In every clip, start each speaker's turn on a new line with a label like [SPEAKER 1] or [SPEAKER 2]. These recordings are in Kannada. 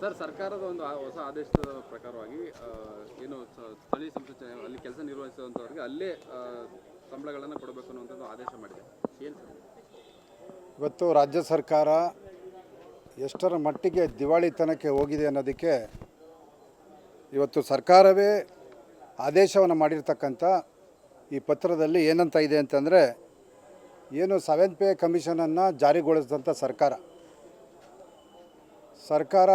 [SPEAKER 1] ಸರ್, ಸರ್ಕಾರದ ಒಂದು ಹೊಸ ಆದೇಶದ ಪ್ರಕಾರವಾಗಿ ಏನು ಸ್ಥಳೀಯ ಸಂಸ್ಥೆ ಅಲ್ಲಿ ಕೆಲಸ ನಿರ್ವಹಿಸುವಂಥವ್ರಿಗೆ ಅಲ್ಲೇ ಸಂಬಳಗಳನ್ನು ಕೊಡಬೇಕು ಅನ್ನುವಂಥದ್ದು ಆದೇಶ ಮಾಡಿದೆ. ಏನು ಸರ್?
[SPEAKER 2] ಇವತ್ತು ರಾಜ್ಯ ಸರ್ಕಾರ ಎಷ್ಟರ ಮಟ್ಟಿಗೆ ದಿವಾಳಿತನಕ್ಕೆ ಹೋಗಿದೆ ಅನ್ನೋದಕ್ಕೆ ಇವತ್ತು ಸರ್ಕಾರವೇ ಆದೇಶವನ್ನು ಮಾಡಿರ್ತಕ್ಕಂಥ ಈ ಪತ್ರದಲ್ಲಿ ಏನಂತ ಇದೆ ಅಂತಂದರೆ, ಏನು ಸೆವೆನ್ ಪೇ ಕಮಿಷನನ್ನು ಜಾರಿಗೊಳಿಸಿದಂಥ ಸರ್ಕಾರ. ಸರ್ಕಾರ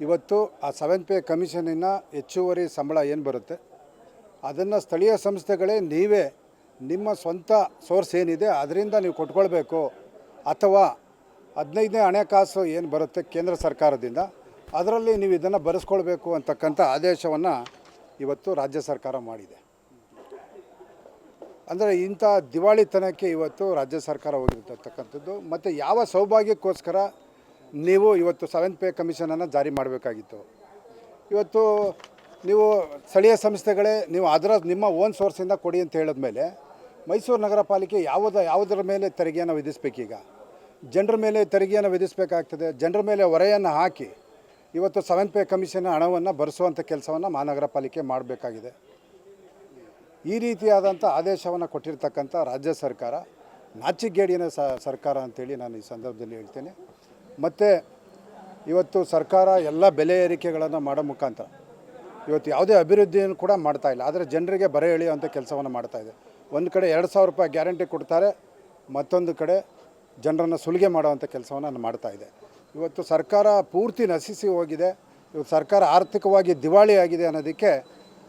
[SPEAKER 2] ಇವತ್ತು ಆ ಸೆವೆನ್ ಪೇ ಕಮಿಷನಿನ ಹೆಚ್ಚುವರಿ ಸಂಬಳ ಏನು ಬರುತ್ತೆ? ಅದನ್ನು ಸ್ಥಳೀಯ ಸಂಸ್ಥೆಗಳೇ ನೀವೇ ನಿಮ್ಮ ಸ್ವಂತ ಸೋರ್ಸ್ ಏನಿದೆ ಅದರಿಂದ ನೀವು ಕೊಟ್ಕೊಳ್ಬೇಕು. ಅಥವಾ ಹದಿನೈದನೇ ಹಣಕಾಸು ಏನು ಬರುತ್ತೆ ಕೇಂದ್ರ ಸರ್ಕಾರದಿಂದ, ಅದರಲ್ಲಿ ನೀವು ಇದನ್ನು ಬರೆಸ್ಕೊಳ್ಬೇಕು ಅಂತಕ್ಕಂಥ ಆದೇಶವನ್ನು ಇವತ್ತು ರಾಜ್ಯ ಸರ್ಕಾರ ಮಾಡಿದೆ. ಅಂದರೆ ಇಂಥ ದಿವಾಳಿತನಕ್ಕೆ ಇವತ್ತು ರಾಜ್ಯ ಸರ್ಕಾರ ಹೋಗಿರ್ತಕ್ಕಂಥದ್ದು. ಮತ್ತು ಯಾವ ಸೌಭಾಗ್ಯಕ್ಕೋಸ್ಕರ ನೀವು ಇವತ್ತು ಸೆವೆನ್ ಪೇ ಕಮಿಷನನ್ನು ಜಾರಿ ಮಾಡಬೇಕಾಗಿತ್ತು. ಇವತ್ತು ನೀವು ಸ್ಥಳೀಯ ಸಂಸ್ಥೆಗಳೇ, ನೀವು ಅದರ ನಿಮ್ಮ ಓನ್ ಸೋರ್ಸಿಂದ ಕೊಡಿ ಅಂತ ಹೇಳಿದ ಮೇಲೆ ಮೈಸೂರು ನಗರ ಪಾಲಿಕೆ ಯಾವುದ, ಯಾವುದರ ಮೇಲೆ ತೆರಿಗೆಯನ್ನು ವಿಧಿಸ್ಬೇಕೀಗ? ಜನರ ಮೇಲೆ ತೆರಿಗೆಯನ್ನು ವಿಧಿಸಬೇಕಾಗ್ತದೆ. ಜನರ ಮೇಲೆ ಹೊರೆಯನ್ನು ಹಾಕಿ ಇವತ್ತು ಸೆವೆನ್ ಪೇ ಕಮಿಷನ್ ಹಣವನ್ನು ಬರೆಸುವಂಥ ಕೆಲಸವನ್ನು ಮಹಾನಗರ ಪಾಲಿಕೆ ಮಾಡಬೇಕಾಗಿದೆ. ಈ ರೀತಿಯಾದಂಥ ಆದೇಶವನ್ನು ಕೊಟ್ಟಿರ್ತಕ್ಕಂಥ ರಾಜ್ಯ ಸರ್ಕಾರ ನಾಚಿಗೇಡಿನ ಸರ್ಕಾರ ಅಂತೇಳಿ ನಾನು ಈ ಸಂದರ್ಭದಲ್ಲಿ ಹೇಳ್ತೇನೆ. ಮತ್ತು ಇವತ್ತು ಸರ್ಕಾರ ಎಲ್ಲ ಬೆಲೆ ಏರಿಕೆಗಳನ್ನು ಮಾಡೋ ಮುಖಾಂತರ ಇವತ್ತು ಯಾವುದೇ ಅಭಿವೃದ್ಧಿಯನ್ನು ಕೂಡ ಮಾಡ್ತಾ ಇಲ್ಲ. ಆದರೆ ಜನರಿಗೆ ಬರೆ ಎಳೆಯುವಂಥ ಕೆಲಸವನ್ನು ಇದೆ. ಒಂದು ಕಡೆ ಎರಡು ಸಾವಿರ ರೂಪಾಯಿ ಗ್ಯಾರಂಟಿ ಕೊಡ್ತಾರೆ, ಮತ್ತೊಂದು ಕಡೆ ಜನರನ್ನು ಸುಲಿಗೆ ಮಾಡುವಂಥ ಕೆಲಸವನ್ನು ಮಾಡ್ತಾ ಇದೆ ಇವತ್ತು ಸರ್ಕಾರ ಪೂರ್ತಿ ನಶಿಸಿ ಹೋಗಿದೆ. ಇವತ್ತು ಸರ್ಕಾರ ಆರ್ಥಿಕವಾಗಿ ದಿವಾಳಿ ಆಗಿದೆ ಅನ್ನೋದಕ್ಕೆ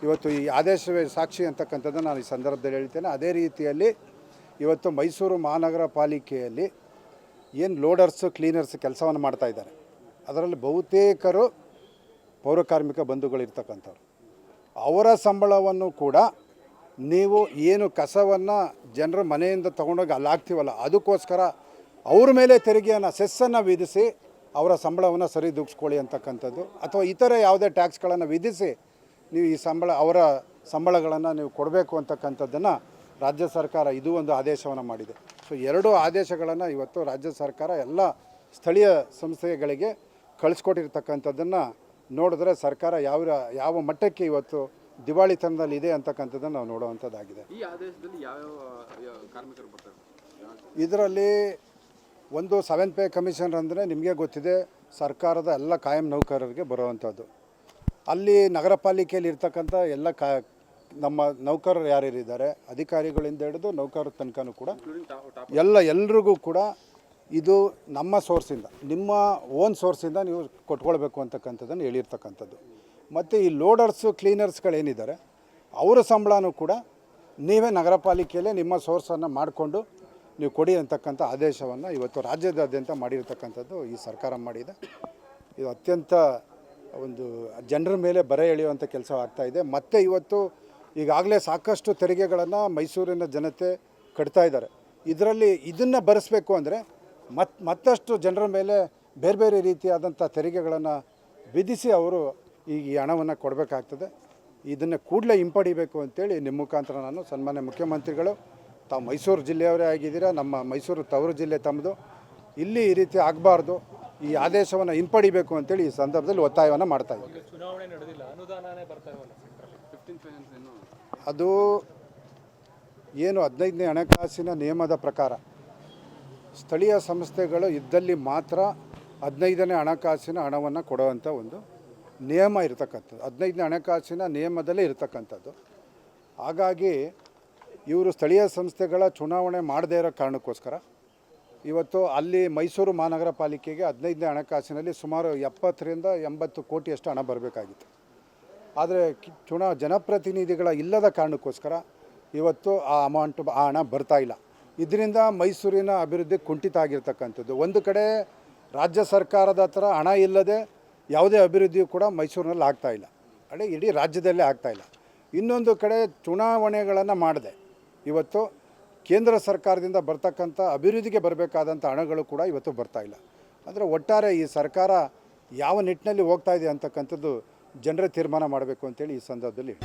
[SPEAKER 2] ಇವತ್ತು ಈ ಆದೇಶವೇ ಸಾಕ್ಷಿ ಅಂತಕ್ಕಂಥದ್ದನ್ನು ನಾನು ಈ ಸಂದರ್ಭದಲ್ಲಿ ಹೇಳ್ತೇನೆ. ಅದೇ ರೀತಿಯಲ್ಲಿ ಇವತ್ತು ಮೈಸೂರು ಮಹಾನಗರ ಪಾಲಿಕೆಯಲ್ಲಿ ಏನು ಲೋಡರ್ಸು, ಕ್ಲೀನರ್ಸ್ ಕೆಲಸವನ್ನು ಮಾಡ್ತಾ ಇದ್ದಾರೆ. ಅದರಲ್ಲಿ ಬಹುತೇಕರು ಪೌರಕಾರ್ಮಿಕ ಬಂಧುಗಳಿರ್ತಕ್ಕಂಥವ್ರು. ಅವರ ಸಂಬಳವನ್ನು ಕೂಡ ನೀವು ಏನು ಕಸವನ್ನು ಜನರ ಮನೆಯಿಂದ ತೊಗೊಂಡೋಗಿ ಅಲ್ಲಿ ಹಾಕ್ತೀವಲ್ಲ, ಅದಕ್ಕೋಸ್ಕರ ಅವ್ರ ಮೇಲೆ ತೆರಿಗೆಯನ್ನು, ಸೆಸ್ಸನ್ನು ವಿಧಿಸಿ ಅವರ ಸಂಬಳವನ್ನು ಸರಿದೂಗಿಸ್ಕೊಳ್ಳಿ ಅಂತಕ್ಕಂಥದ್ದು. ಅಥವಾ ಇತರೆ ಯಾವುದೇ ಟ್ಯಾಕ್ಸ್ಗಳನ್ನು ವಿಧಿಸಿ ನೀವು ಈ ಸಂಬಳ, ಅವರ ಸಂಬಳಗಳನ್ನು ನೀವು ಕೊಡಬೇಕು ಅಂತಕ್ಕಂಥದ್ದನ್ನು ರಾಜ್ಯ ಸರ್ಕಾರ ಇದು ಒಂದು ಆದೇಶವನ್ನು ಮಾಡಿದೆ. ಸೊ ಎರಡು ಆದೇಶಗಳನ್ನು ಇವತ್ತು ರಾಜ್ಯ ಸರ್ಕಾರ ಎಲ್ಲ ಸ್ಥಳೀಯ ಸಂಸ್ಥೆಗಳಿಗೆ ಕಳಿಸ್ಕೊಟ್ಟಿರ್ತಕ್ಕಂಥದ್ದನ್ನು ನೋಡಿದ್ರೆ ಸರ್ಕಾರ ಯಾವ ಯಾವ ಮಟ್ಟಕ್ಕೆ ಇವತ್ತು ದಿವಾಳಿತನದಲ್ಲಿ ಇದೆ ಅಂತಕ್ಕಂಥದ್ದನ್ನು ನಾವು ನೋಡುವಂಥದ್ದಾಗಿದೆ.
[SPEAKER 1] ಈ ಆದೇಶದಲ್ಲಿ ಯಾವ ಕಾರ್ಮಿಕರು ಬರ್ತಾರೆ?
[SPEAKER 2] ಇದರಲ್ಲಿ ಒಂದು ಸೆವೆನ್ ಪೇ ಕಮಿಷನ್ ಅಂದರೆ ನಿಮಗೆ ಗೊತ್ತಿದೆ ಸರ್ಕಾರದ ಎಲ್ಲ ಕಾಯಂ ನೌಕರರಿಗೆ ಬರುವಂಥದ್ದು. ಅಲ್ಲಿ ನಗರ ಪಾಲಿಕೆಯಲ್ಲಿ ಇರ್ತಕ್ಕಂಥ ಎಲ್ಲ ಕಾ ನಮ್ಮ ನೌಕರರು ಯಾರ್ಯಾರಿದ್ದಾರೆ ಅಧಿಕಾರಿಗಳಿಂದ ಹಿಡಿದು ನೌಕರರ ತನಕನೂ ಕೂಡ ಎಲ್ಲ ಎಲ್ರಿಗೂ ಕೂಡ ಇದು ನಮ್ಮ ಸೋರ್ಸಿಂದ ನಿಮ್ಮ ಓನ್ ಸೋರ್ಸಿಂದ ನೀವು ಕೊಟ್ಕೊಳ್ಬೇಕು ಅಂತಕ್ಕಂಥದ್ದನ್ನು ಹೇಳಿರ್ತಕ್ಕಂಥದ್ದು. ಮತ್ತು ಈ ಲೋಡರ್ಸು ಕ್ಲೀನರ್ಸ್ಗಳೇನಿದ್ದಾರೆ ಅವರ ಸಂಬಳನೂ ಕೂಡ ನೀವೇ ನಗರ ಪಾಲಿಕೆಯಲ್ಲೇ ನಿಮ್ಮ ಸೋರ್ಸನ್ನು ಮಾಡಿಕೊಂಡು ನೀವು ಕೊಡಿ ಅಂತಕ್ಕಂಥ ಆದೇಶವನ್ನು ಇವತ್ತು ರಾಜ್ಯದಾದ್ಯಂತ ಮಾಡಿರ್ತಕ್ಕಂಥದ್ದು ಈ ಸರ್ಕಾರ ಮಾಡಿದೆ. ಇದು ಅತ್ಯಂತ ಒಂದು ಜನರ ಮೇಲೆ ಬರೆ ಎಳೆಯುವಂಥ ಕೆಲಸ ಆಗ್ತಾಯಿದೆ ಮತ್ತು ಇವತ್ತು ಈಗಾಗಲೇ ಸಾಕಷ್ಟು ತೆರಿಗೆಗಳನ್ನು ಮೈಸೂರಿನ ಜನತೆ ಕಟ್ತಾ ಇದ್ದಾರೆ. ಇದರಲ್ಲಿ ಇದನ್ನು ಭರಿಸ್ಬೇಕು ಅಂದರೆ ಮತ್, ಮತ್ತಷ್ಟು ಜನರ ಮೇಲೆ ಬೇರೆ ಬೇರೆ ರೀತಿಯಾದಂಥ ತೆರಿಗೆಗಳನ್ನು ವಿಧಿಸಿ ಅವರು ಈ ಹಣವನ್ನು ಕೊಡಬೇಕಾಗ್ತದೆ. ಇದನ್ನು ಕೂಡಲೇ ಹಿಂಪಡಿಬೇಕು ಅಂತೇಳಿ ನಿಮ್ಮ ಮುಖಾಂತರ ನಾನು ಸನ್ಮಾನ್ಯ ಮುಖ್ಯಮಂತ್ರಿಗಳು, ತಾವು ಮೈಸೂರು ಜಿಲ್ಲೆಯವರೇ ಆಗಿದ್ದೀರಾ, ನಮ್ಮ ಮೈಸೂರು ತವರು ಜಿಲ್ಲೆ ತಮ್ಮದು ಇಲ್ಲಿ ಈ ರೀತಿ ಆಗಬಾರ್ದು, ಈ ಆದೇಶವನ್ನು ಹಿಂಪಡಿಬೇಕು ಅಂತೇಳಿ ಈ ಸಂದರ್ಭದಲ್ಲಿ ಒತ್ತಾಯವನ್ನು ಮಾಡ್ತಾ ಇದ್ದೀವಿ ಅದು ಏನು ಹದಿನೈದನೇ ಹಣಕಾಸಿನ ನಿಯಮದ ಪ್ರಕಾರ, ಸ್ಥಳೀಯ ಸಂಸ್ಥೆಗಳು ಇದ್ದಲ್ಲಿ ಮಾತ್ರ ಹದಿನೈದನೇ ಹಣಕಾಸಿನ ಹಣವನ್ನು ಕೊಡುವಂಥ ಒಂದು ನಿಯಮ ಇರತಕ್ಕಂಥದ್ದು, ಹದಿನೈದನೇ ಹಣಕಾಸಿನ ನಿಯಮದಲ್ಲೇ ಇರತಕ್ಕಂಥದ್ದು. ಹಾಗಾಗಿ ಇವರು ಸ್ಥಳೀಯ ಸಂಸ್ಥೆಗಳ ಚುನಾವಣೆ ಮಾಡದೇ ಇರೋ ಕಾರಣಕ್ಕೋಸ್ಕರ ಇವತ್ತು ಅಲ್ಲಿ ಮೈಸೂರು ಮಹಾನಗರ ಪಾಲಿಕೆಗೆ ಹದಿನೈದನೇ ಹಣಕಾಸಿನಲ್ಲಿ ಸುಮಾರು ಎಪ್ಪತ್ತರಿಂದ ಎಂಬತ್ತು ಕೋಟಿಯಷ್ಟು ಹಣ ಬರಬೇಕಾಗಿತ್ತು. ಆದರೆ ಚುನಾ ಜನಪ್ರತಿನಿಧಿಗಳ ಇಲ್ಲದ ಕಾರಣಕ್ಕೋಸ್ಕರ ಇವತ್ತು ಆ ಅಮೌಂಟ್ ಆ ಹಣ ಬರ್ತಾ ಇಲ್ಲ. ಇದರಿಂದ ಮೈಸೂರಿನ ಅಭಿವೃದ್ಧಿ ಕುಂಠಿತ ಆಗಿರ್ತಕ್ಕಂಥದ್ದು. ಒಂದು ಕಡೆ ರಾಜ್ಯ ಸರ್ಕಾರದ ಹತ್ರ ಹಣ ಇಲ್ಲದೆ ಯಾವುದೇ ಅಭಿವೃದ್ಧಿಯು ಕೂಡ ಮೈಸೂರಿನಲ್ಲಿ ಆಗ್ತಾ ಇಲ್ಲ. ಅಂದರೆ ಇಡೀ ರಾಜ್ಯದಲ್ಲೇ ಆಗ್ತಾ ಇಲ್ಲ. ಇನ್ನೊಂದು ಕಡೆ ಚುನಾವಣೆಗಳನ್ನು ಮಾಡಿದೆ. ಇವತ್ತು ಕೇಂದ್ರ ಸರ್ಕಾರದಿಂದ ಬರ್ತಕ್ಕಂಥ ಅಭಿವೃದ್ಧಿಗೆ ಬರಬೇಕಾದಂಥ ಹಣಗಳು ಕೂಡ ಇವತ್ತು ಬರ್ತಾ ಇಲ್ಲ. ಅಂದರೆ ಒಟ್ಟಾರೆ ಈ ಸರ್ಕಾರ ಯಾವ ನಿಟ್ಟಿನಲ್ಲಿ ಹೋಗ್ತಾ ಇದೆ ಅಂತಕ್ಕಂಥದ್ದು ಜನರೇ ತೀರ್ಮಾನ ಮಾಡಬೇಕು ಅಂತೇಳಿ ಈ ಸಂದರ್ಭದಲ್ಲಿ.